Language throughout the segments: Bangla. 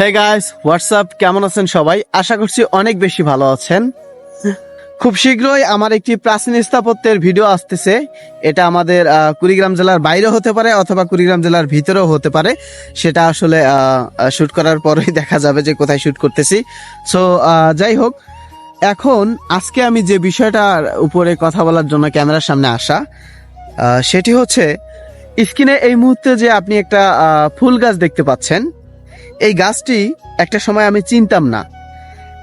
হে গাইস হোয়াটসঅ্যাপ কেমন আছেন সবাই? আশা করছি অনেক বেশি ভালো আছেন। খুব শীঘ্রই আমার একটি প্রাচীন স্থাপত্যের ভিডিও আসতেছে। এটা আমাদের কুড়িগ্রাম জেলার বাইরে হতে পারে অথবা কুড়িগ্রাম জেলার ভিতরেও হতে পারে। সেটা আসলে শুট করার পরেই দেখা যাবে যে কোথায় শুট করতেছি। সো যাই হোক, এখন আজকে আমি যে বিষয়টার উপরে কথা বলার জন্য ক্যামেরার সামনে আসা সেটি হচ্ছে, স্ক্রিনে এই মুহূর্তে যে আপনি একটা ফুল গাছ দেখতে পাচ্ছেন এই গাছটি একটা সময় আমি চিনতাম না।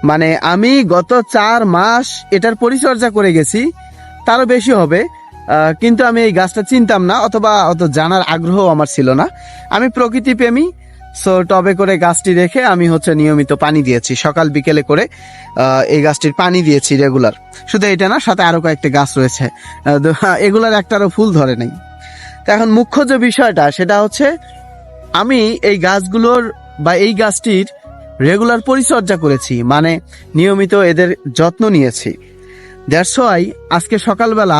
মানে আমি গত চার মাস এটার পরিচর্যা করে গেছি, তারও বেশি হবে। কিন্তু আমি এই গাছটা চিনতাম না, অথবা অত জানার আগ্রহ আমার ছিল না। আমি প্রকৃতি প্রেমী, সো টবে করে গাছটি রেখে আমি হচ্ছে নিয়মিত পানি দিয়েছি। সকাল বিকেলে করে এই গাছটির পানি দিয়েছি রেগুলার। শুধু এটা না, সাথে আরও কয়েকটা গাছ রয়েছে। এগুলার একটারও ফুল ধরে নেই। এখন মুখ্য যে বিষয়টা, সেটা হচ্ছে আমি এই গাছগুলোর বা এই গাছটির রেগুলার পরিচর্যা করেছি মানে নিয়মিত এদের যত্ন নিয়েছি। ওয়াই আজকে সকালবেলা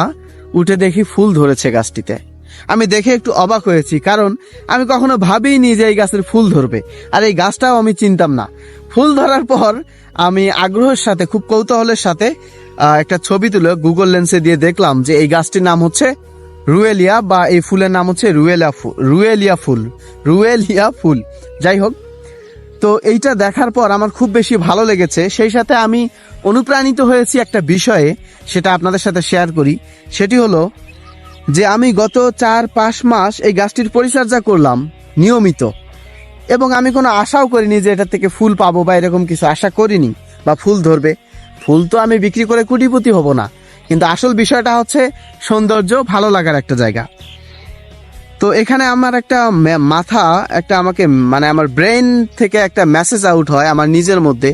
উঠে দেখি ফুল ধরেছে গাছটিতে। আমি দেখে একটু অবাক হয়েছি, কারণ আমি কখনো ভাবিনি যে এই গাছের ফুল ধরবে। আর এই গাছটাও আমি চিনতাম না। ফুল ধরার পর আমি আগ্রহের সাথে, খুব কৌতূহলের সাথে একটা ছবি তুলে গুগল লেন্সে দিয়ে দেখলাম যে এই গাছটির নাম হচ্ছে রুয়েলিয়া বা এই ফুলের নাম হচ্ছে রুয়েলিয়া ফুল রুয়েলিয়া ফুল রুয়েলিয়া ফুল। যাই হোক তো এইটা দেখার পর আমার খুব বেশি ভালো লেগেছে। সেই সাথে আমি অনুপ্রাণিত হয়েছি একটা বিষয়ে, সেটা আপনাদের সাথে শেয়ার করি। সেটি হলো যে আমি গত চার পাঁচ মাস এই গাছটির পরিচর্যা করলাম, নিয়মিত। এবং আমি কোনো আশাও করিনি যে এটা থেকে ফুল পাবো বা এরকম কিছু আশা করিনি বা ফুল ধরবে। ফুল তো আমি বিক্রি করে কুটিপতি হব না। কিন্তু আসল বিষয়টা হচ্ছে সৌন্দর্য, ভালো লাগার একটা জায়গা। তো এখানে আমার একটা মাথা, একটা আমাকে মানে আমার ব্রেন থেকে একটা মেসেজ আউট হয় আমার নিজের মধ্যে।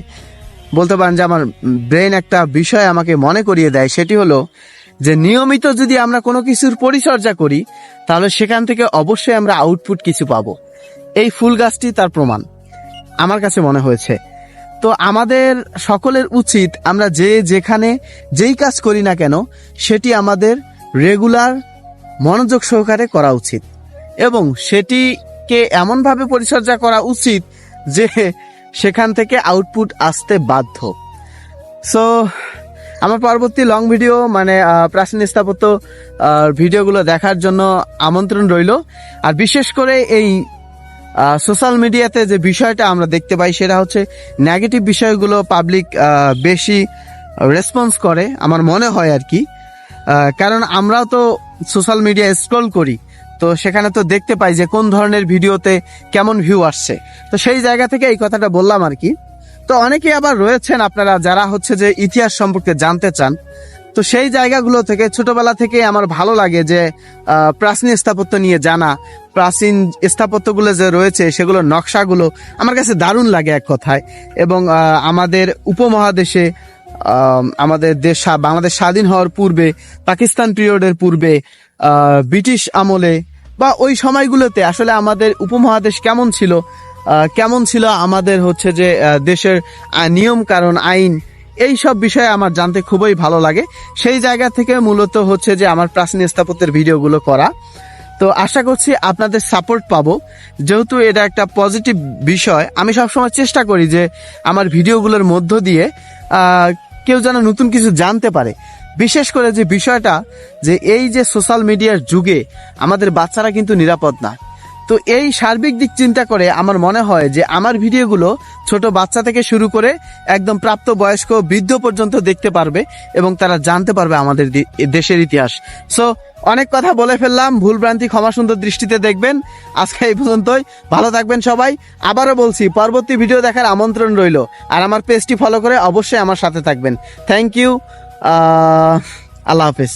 বলতে পারেন যে আমার ব্রেন একটা বিষয় আমাকে মনে করিয়ে দেয়, সেটি হলো যে নিয়মিত যদি আমরা কোনো কিছুর পরিচর্যা করি, তাহলে সেখান থেকে অবশ্যই আমরা আউটপুট কিছু পাবো। এই ফুল গাছটি তার প্রমাণ, আমার কাছে মনে হয়েছে। তো আমাদের সকলের উচিত আমরা যে যেখানে যেই কাজ করি না কেন, সেটি আমাদের রেগুলার মনোযোগ সহকারে করা উচিত। এবং সেটিকে এমনভাবে পরিচর্যা করা উচিত যে সেখান থেকে আউটপুট আসতে বাধ্য। সো আমার পরবর্তী লং ভিডিও মানে প্রাচীন স্থাপত্য ভিডিওগুলো দেখার জন্য আমন্ত্রণ রইল। আর বিশেষ করে এই সোশ্যাল মিডিয়াতে যে বিষয়টা আমরা দেখতে পাই সেটা হচ্ছে নেগেটিভ বিষয়গুলো পাবলিক বেশি রেসপন্স করে, আমার মনে হয় আর কি। কারণ আমরাও তো সোশ্যাল মিডিয়া স্ক্রল করি। তো সেখানে তো দেখতে পাই যে কোন ধরনের ভিডিওতে কেমন ভিউ আসছে। তো সেই জায়গা থেকে এই কথাটা বললাম আর কি। তো অনেকেই আবার রয়েছেন আপনারা যারা হচ্ছে যে ইতিহাস সম্পর্কে জানতে চান। তো সেই জায়গাগুলো থেকে ছোটবেলা থেকে আমার ভালো লাগে যে প্রাচীন স্থাপত্য নিয়ে জানা, প্রাচীন স্থাপত্যগুলো যে রয়েছে সেগুলো নকশাগুলো আমার কাছে দারুণ লাগে এক কথায়। এবং আমাদের উপমহাদেশে আমাদের দেশ, বাংলাদেশ স্বাধীন হওয়ার পূর্বে, পাকিস্তান পিরিয়ডের পূর্বে ব্রিটিশ আমলে বা ওই সময়গুলোতে আসলে আমাদের উপমহাদেশ কেমন ছিল? কেমন ছিল আমাদের হচ্ছে যে দেশের নিয়ম কারণ, আইন, এই সব বিষয়ে আমার জানতে খুবই ভালো লাগে। সেই জায়গা থেকে মূলত হচ্ছে যে, আমার প্রাচীন স্থাপত্যের ভিডিওগুলো করা। তো আশা করছি আপনাদের সাপোর্ট পাবো। যেহেতু এটা একটা পজিটিভ বিষয়, আমি সবসময় চেষ্টা করি যে, আমার ভিডিওগুলোর মধ্য দিয়ে কেউ যেন নতুন কিছু জানতে পারে। বিশেষ করে যে বিষয়টা যে এই যে সোশ্যাল মিডিয়ার যুগে আমাদের বাচ্চারা কিন্তু নিরাপদ না। তো এই সার্বিক দিক চিন্তা করে আমার মনে হয় যে আমার ভিডিওগুলো ছোট বাচ্চা থেকে শুরু করে একদম প্রাপ্ত বয়স্ক বৃদ্ধ পর্যন্ত দেখতে পারবে এবং তারা জানতে পারবে আমাদের দেশের ইতিহাস। সো অনেক কথা বলে ফেললাম ভুল ভ্রান্তি ক্ষমা সুন্দর দৃষ্টিতে দেখবেন। আজকে এই পর্যন্তই, ভালো থাকবেন সবাই। আবারও বলছি, পরবর্তী ভিডিও দেখার আমন্ত্রণ রইল। আর আমার পেজটি ফলো করে অবশ্যই আমার সাথে থাকবেন। থ্যাংক ইউ আল্লাহ হাফিজ।